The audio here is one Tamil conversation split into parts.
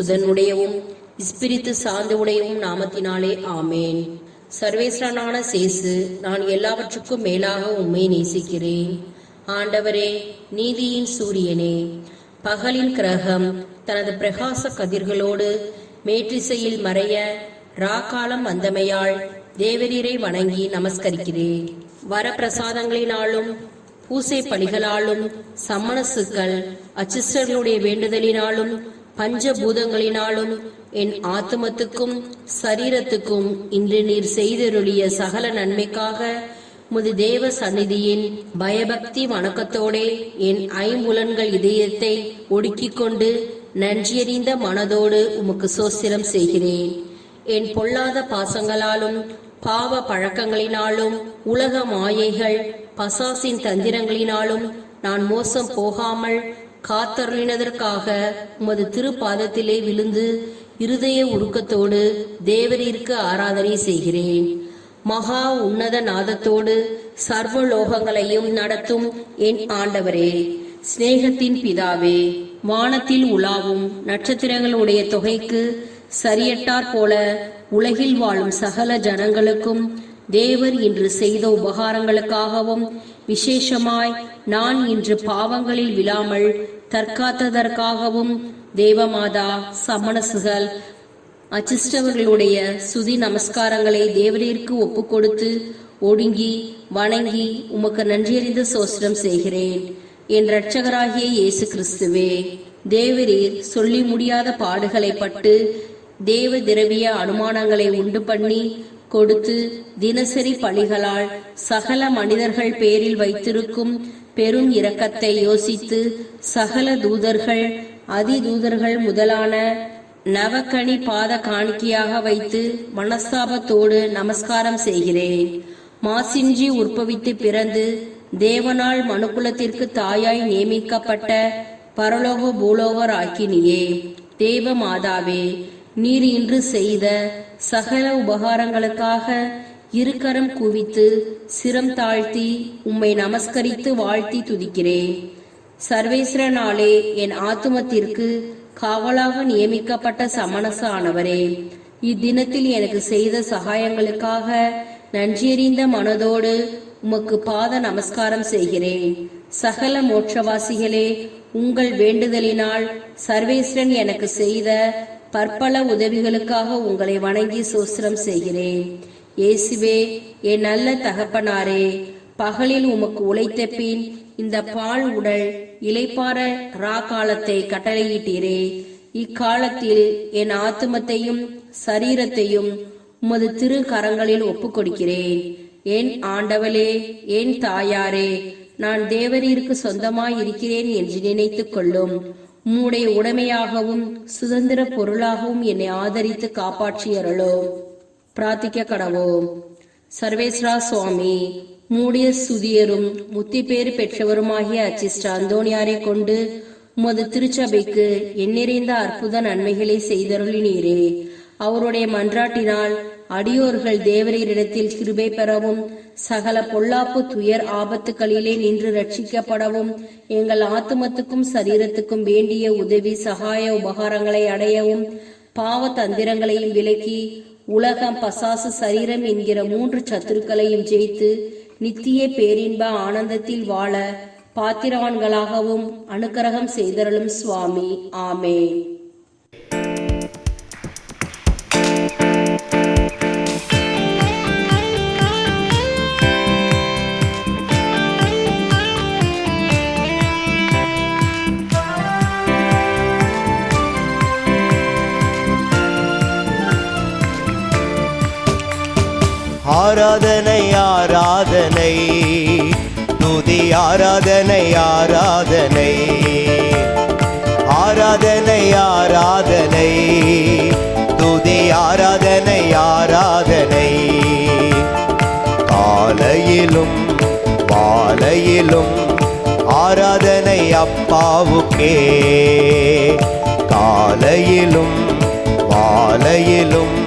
சுதனுடையவும் இஸ்பிரித்து சார்ந்தவுடையவும் நாமத்தினாலே ஆமேன். சர்வேஸ்வரனான சேசு நான் எல்லாவற்றுக்கும் மேலாக உம்மை நேசிக்கிறேன். ஆண்டவரே நீதியின் சூரியனே பகலின் கிரகம் தனது பிரகாச கதிர்களோடு மேற்றிசையில் மறைய ராக்காலம் வந்தமையால் தேவநீரை வணங்கி நமஸ்கரிக்கிறேன். வரப்பிரசாதங்களினாலும் பூசை பலிகளாலும் சம்மணசுக்கள் அச்சிஸ்டர்களுடைய வேண்டுதலினாலும் பஞ்சபூதங்களினாலும் என் ஆத்மத்துக்கும் சரீரத்துக்கும் இன்று நீர் செய்தருளிய சகல நன்மைக்காக முது தேவ சந்நிதியின் பயபக்தி வணக்கத்தோடே என் ஐம்புலன்கள் இதயத்தை ஒடுக்கிக் கொண்டு நன்றியறிந்த மனதோடு உமக்கு சோசிரம் செய்கிறேன். என் பொல்லாத பாசங்களாலும் பாவ பழக்கங்களினாலும் உலக மாயைகள் பசாசின் தந்திரங்களினாலும் நான் மோசம் போகாமல் காத்தருளினதற்காக உமது திருப்பாதத்திலே விழுந்து இருதய உருக்கத்தோடு தேவரீருக்கு ஆராதனை செய்கிறேன். மகா உன்னத நாதத்தோடு சர்வலோகங்களையும் நடத்தும் என் ஆண்டவரே. சிநேகத்தின் பிதாவே வானத்தில் உலாவும் நட்சத்திரங்களுடைய தொகைக்கு சரியட்டார் போல உலகில் வாழும் சகல ஜனங்களுக்கும் தேவர் இன்று செய்த உபகாரங்களுக்காகவும் விசேஷமாய் நான் இன்று பாவங்களில் விழாமல் தற்காத்ததற்காகவும் தேவமாதா சமணசுகள் அச்சிஷ்டவர்களுடைய சுதி நமஸ்காரங்களை தேவரீருக்கு ஒப்பு கொடுத்து ஒடுங்கி வணங்கி உமக்கு நன்றியறிந்த சோஸ்திரம் செய்கிறேன். என் இரட்சகராகிய இயேசு கிறிஸ்துவே தேவரீர் சொல்லி முடியாத பாடுகளை பட்டு தேவ திரவிய அனுமானங்களை உண்டு பண்ணி கொடுத்து தினசரி பலிகளால் சகல மனிதர்கள் பேரில் வைத்திருக்கும் பெரும் இரக்கத்தை யோசித்து சகல தூதர்கள் அதிதூதர்கள் முதலான நவக்கணி பாத காணிக்கையாக வைத்து மனஸ்தாபத்தோடு நமஸ்காரம் செய்கிறேன். மாசின்றி உற்பவித்து பிறந்து தேவனால் மனுக்குலத்திற்கு தாயாய் நியமிக்கப்பட்ட பரலோக பூலோகர் ஆக்கினியே தேவ மாதாவே நீர் இன்று செய்த சகல உபகாரங்களுக்காக இருக்கரம் குவித்து சிரம் தாழ்த்தி உம்மை நமஸ்கரித்து வாழ்த்தி துதிக்கிறேன். சர்வேஸ்வரனாலே என் ஆத்துமத்திற்கு காவலாக நியமிக்கப்பட்ட சமணச ஆனவரே இத்தினத்தில் எனக்கு செய்த சகாயங்களுக்காக நன்றியறிந்த மனதோடு உமக்கு பாத நமஸ்காரம் செய்கிறேன். சகல மோட்சவாசிகளே உங்கள் வேண்டுதலினால் சர்வேஸ்வரன் எனக்கு செய்த பற்பல உதவிகளுக்காக உங்களை வணங்கி சோஸ்திரம் செய்கிறேன். இயேசுவே என் நல்ல தகப்பனாரே பகலில் உமக்கு உழைத்த பின் இந்த பால் உடல் இளைப்பாற ரா காலத்தை கட்டளையிட்டீரே. இக்காலத்தில் என் ஆத்துமத்தையும் சரீரத்தையும் உமது திரு கரங்களில் ஒப்புக்கொடுக்கிறேன். என் ஆண்டவளே என் தாயாரே நான் தேவரீருக்கு சொந்தமாய் இருக்கிறேன் என்று நினைத்து கொள்ளும் உம்முடைய உடைமையாகவும் சுதந்திர பொருளாகவும் என்னை ஆதரித்து காப்பாற்றியருளோ. பிரார்த்திக்க கடவோம் சர்வேஸ்வரா சுவாமி மூடிய சுதியரும் முத்தி பேறு பெற்றவருமாகிய அச்சிஸ்டர் அந்தோணியாரை கொண்டு உமது திருச்சபைக்கு எண்ணிறைந்த அற்புத நன்மைகளை செய்தருளினீரே. அவருடைய மன்றாட்டினால் அடியோர்கள் தேவரீரிடத்தில் கிருபை பெறவும் சகல பொல்லாப்பு துயர் ஆபத்துகளிலே நின்று ரட்சிக்கப்படவும் எங்கள் ஆத்துமத்துக்கும் சரீரத்துக்கும் வேண்டிய உதவி சகாய உபகாரங்களை அடையவும் பாவ தந்திரங்களையும் விலக்கி உலகம் பசாசு சரீரம் என்கிற மூன்று சத்துருக்களையும் ஜெயித்து நித்திய பேரின்ப ஆனந்தத்தில் வாழ பாத்திரவான்களாகவும் அனுக்கிரகம் செய்தருளும் சுவாமி. ஆமே ஆராதனை ஆராதனை. துதி ஆராதனை ஆராதனை. ஆராதனை ஆராதனை. துதி ஆராதனை ஆராதனை. காலையிலும் மாலையிலும் ஆராதனை அப்பாவுக்கே. காலையிலும் மாலையிலும்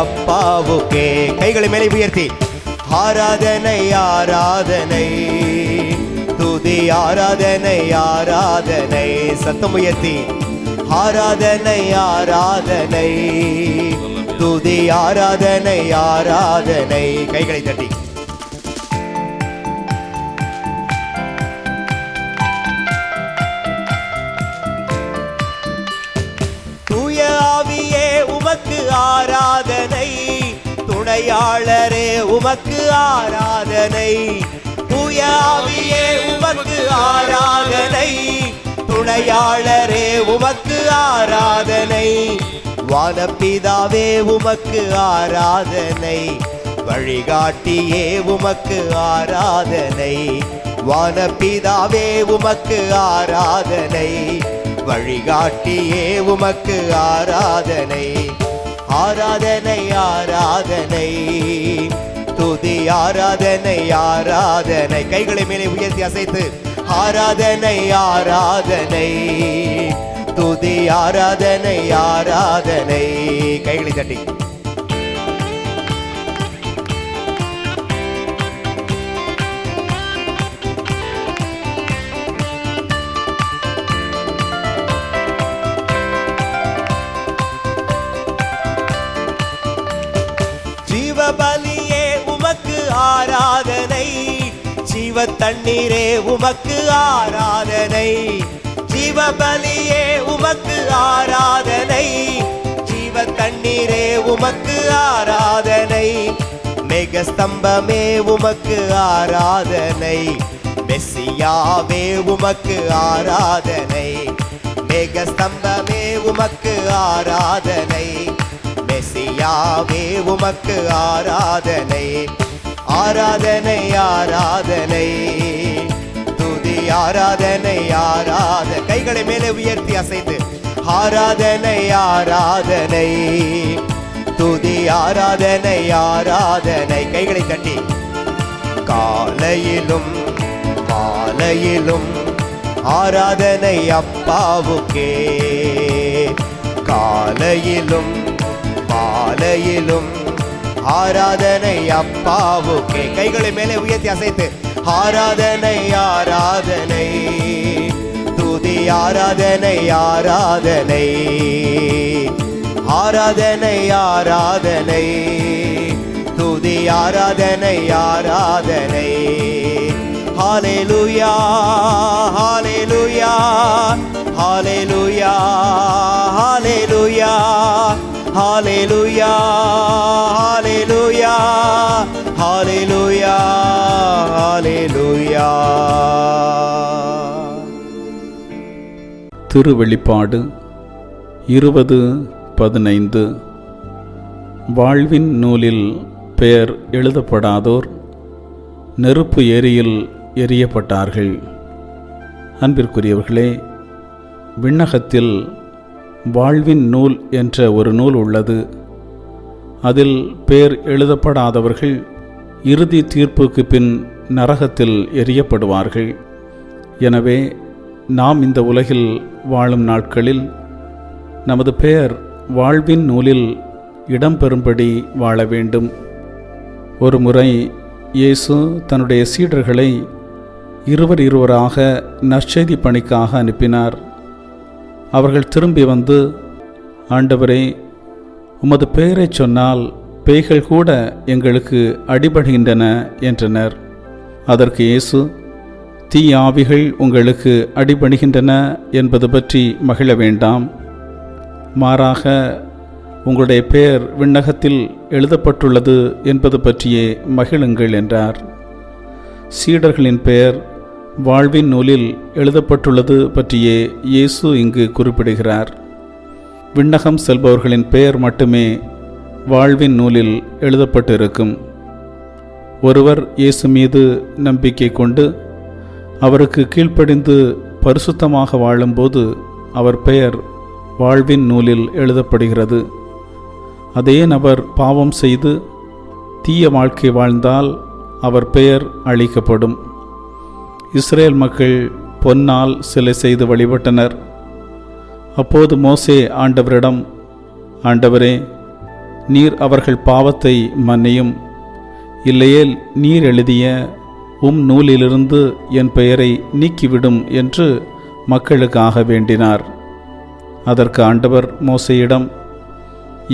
அப்பாவுக்கே. கைகளை மேலே உயர்த்தி. ஆராதனை ஆராதனை. துதி ஆராதனை ஆராதனை. சத்தம் உயர்த்தி. ஆராதனை ஆராதனை. துதி ஆராதனை ஆராதனை. கைகளை தட்டி. ஆராதனை. துணையாளரே உமக்கு ஆராதனை. தூய உமக்கு ஆராதனை. துணையாளரே உமக்கு ஆராதனை. வானப்பிதாவே உமக்கு ஆராதனை. வழிகாட்டியே உமக்கு ஆராதனை. வானப்பிதாவே உமக்கு ஆராதனை. வழிகாட்டியே உமக்கு ஆராதனை. ஆராதனை ஆராதனை. துதி ஆராதனை ஆராதனை. கைகளை மேலே உயர்த்தி அசைத்து ஆராதனை ஆராதனை. துதி ஆராதனை ஆராதனை. கைகளை தட்டி. ஜீவ தண்ணீரே உமக்கு ஆராதனை. ஜீவ பலியே உமக்கு ஆராதனை. ஜீவ தண்ணீரே உமக்கு ஆராதனை. மேகஸ்தம்பமே உமக்கு ஆராதனை. மெஸ்ஸியாவே உமக்கு ஆராதனை. மேகஸ்தம்பமே உமக்கு ஆராதனை. மெஸ்ஸியாவே உமக்கு ஆராதனை. ஆராதனை ஆராதனை. துதி ஆராதனை ஆராத கைகளை மேலே உயர்த்தி அசைத்து ஆராதனை ஆராதனை. துதி ஆராதனை ஆராதனை. கைகளை தட்டி காலையிலும் மாலையிலும் ஆராதனை அப்பாவுக்கே. காலையிலும் மாலையிலும் ஆராதனை அப்பாவுக்கே கைகளை மேலே உயர்த்தி அசைத்து. ஆராதனை ஆராதனை. துதி ஆராதனை ஆராதனை. ஆராதனை ஆராதனை. துதி ஆராதனை ஆராதனை. Hallelujah hallelujah hallelujah hallelujah. Hallelujah hallelujah hallelujah hallelujah திருவெளிப்பாடு இருபது பதினைந்து. வாழ்வின் நூலில் பெயர் எழுதப்படாதோர் நெருப்பு ஏரியில் எரியப்பட்டார்கள் அன்பிற்குரியவர்களே விண்ணகத்தில் வாழ்வின் நூல் என்ற ஒரு நூல் உள்ளது. அதில் பெயர் எழுதப்படாதவர்கள் இறுதி தீர்ப்புக்கு பின் நரகத்தில் எரியப்படுவார்கள் எனவே நாம் இந்த உலகில் வாழும் நாட்களில் நமது பெயர் வாழ்வின் நூலில் இடம்பெறும்படி வாழ வேண்டும். ஒரு முறை இயேசு தன்னுடைய சீடர்களை இருவர் இருவராக நற்செய்தி பணிக்காக அனுப்பினார். அவர்கள் திரும்பி வந்து ஆண்டவரே உமது பெயரைச் சொன்னால் பேய்கள் கூட எங்களுக்கு அடிபடுகின்றன என்றனர். அதற்கு இயேசு தீ ஆவிகள் உங்களுக்கு அடிபணிகின்றன என்பது பற்றி மகிழ வேண்டாம். மாறாக உங்களுடைய பெயர் விண்ணகத்தில் எழுதப்பட்டுள்ளது என்பது பற்றியே மகிழுங்கள் என்றார். சீடர்களின் பெயர் வாழ்வின் நூலில் எழுதப்பட்டுள்ளது பற்றியே இயேசு இங்கு குறிப்பிடுகிறார். விண்ணகம் செல்பவர்களின் பெயர் மட்டுமே வாழ்வின் நூலில் எழுதப்பட்டிருக்கும். ஒருவர் இயேசு மீது நம்பிக்கை கொண்டு அவருக்கு கீழ்ப்படிந்து பரிசுத்தமாக வாழும்போது அவர் பெயர் வாழ்வின் நூலில் எழுதப்படுகிறது. அதே நபர் பாவம் செய்து தீய வாழ்க்கை வாழ்ந்தால் அவர் பெயர் அழிக்கப்படும். இஸ்ரேல் மக்கள் பொன்னால் சிலை செய்து வழிபட்டனர். அப்போது மோசே ஆண்டவரிடம் ஆண்டவரே நீர் அவர்கள் பாவத்தை மன்னியும். இல்லையேல் நீர் எழுதிய உம் நூலிலிருந்து என் பெயரை நீக்கிவிடும் என்று மக்களுக்காக வேண்டினார். அதற்கு ஆண்டவர் மோசையிடம்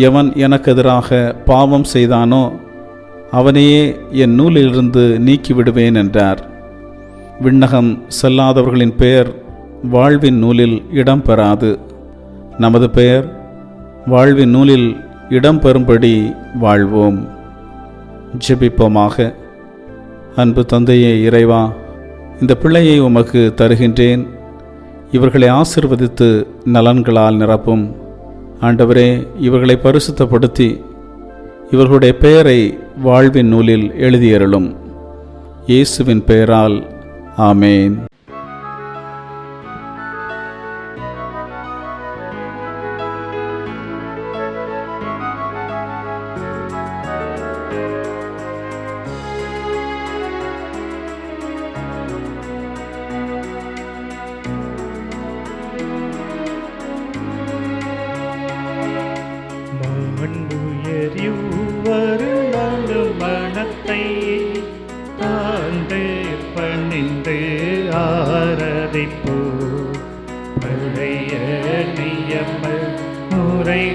எவன் எனக்கு எதிராக பாவம் செய்தானோ அவனையே என் நூலிலிருந்து நீக்கிவிடுவேன் என்றார். விண்ணகம் செல்லாதவர்களின் பெயர் வாழ்வின் நூலில் இடம்பெறாது நமது பெயர் வாழ்வின் நூலில் இடம்பெறும்படி வாழ்வோம். ஜெபிப்போமாக. அன்பு தந்தையே இறைவா இந்த பிள்ளையை உமக்கு தருகின்றேன். இவர்களை ஆசிர்வதித்து நலன்களால் நிரப்பும். ஆண்டவரே இவர்களை பரிசுத்தப்படுத்தி இவர்களுடைய பெயரை வாழ்வின் நூலில் எழுதியருளும். இயேசுவின் பெயரால் ஆமேன்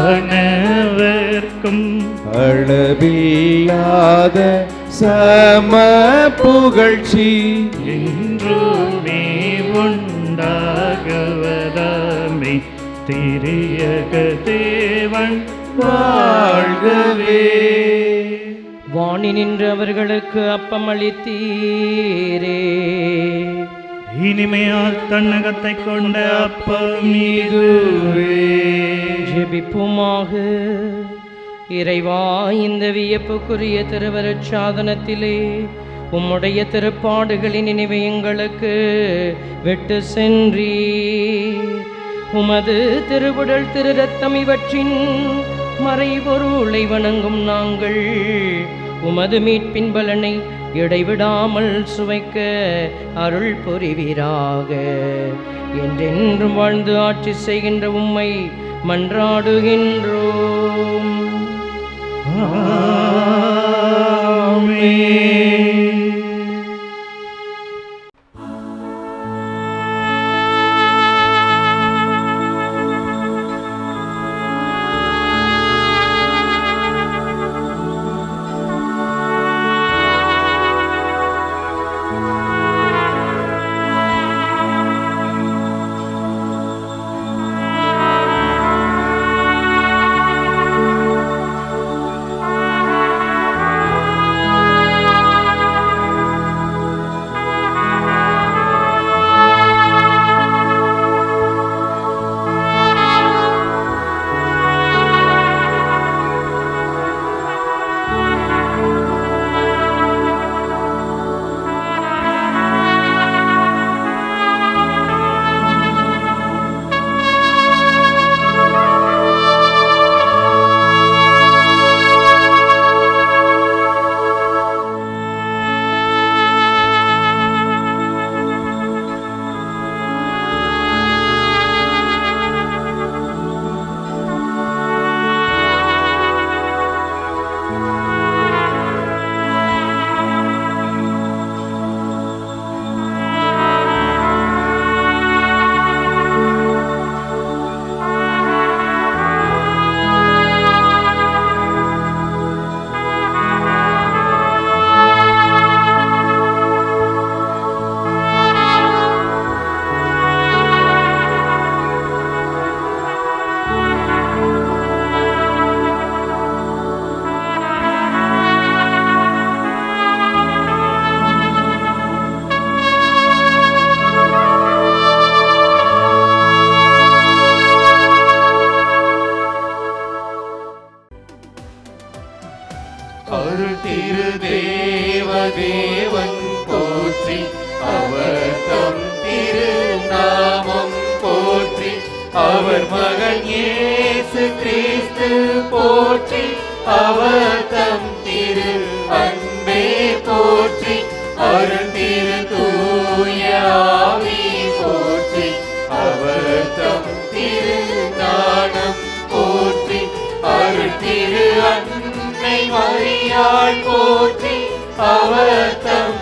ஆவியானவர்க்கும் அளவில்லாத சம புகழ்ச்சி. என்றுமே உண்டாகவதாமே திரியக தேவன் வாழ்கவே. வாணி நின்று அவர்களுக்கு அப்பம் அளித்தீரே. இனிமையால் தன்னகத்தை கொண்ட அப்பம் ஜெபிப்புமாக. இறைவா இந்த வியப்புக்குரிய திருவரச் சாதனத்திலே உம்முடைய திருப்பாடுகளின் நினைவை எங்களுக்கு விட்டு சென்றி உமது திருவுடல் திரு ரத்தம் இவற்றின் மறைபொருளை வணங்கும் நாங்கள் உமது மீட்பின் பலனை இடைவிடாமல் சுவைக்க அருள் புரிவீராக. என்றென்றும் வாழ்ந்து ஆட்சி செய்கின்ற உம்மை மன்றாடுகின்றோம். ஆமே தேவன் போற்றி அவர் தம் திருநாமம் போற்றி அவர் மகன் இயேசு கிறிஸ்து போற்றி அவர் தம் திரு அன்பே போற்றி அருள் திரு தூயாவி போற்றி அவர் தம் திரு ஞானம் போற்றி அருள் திரு அன்னை மரியாள் போற்றி. அவர் தம்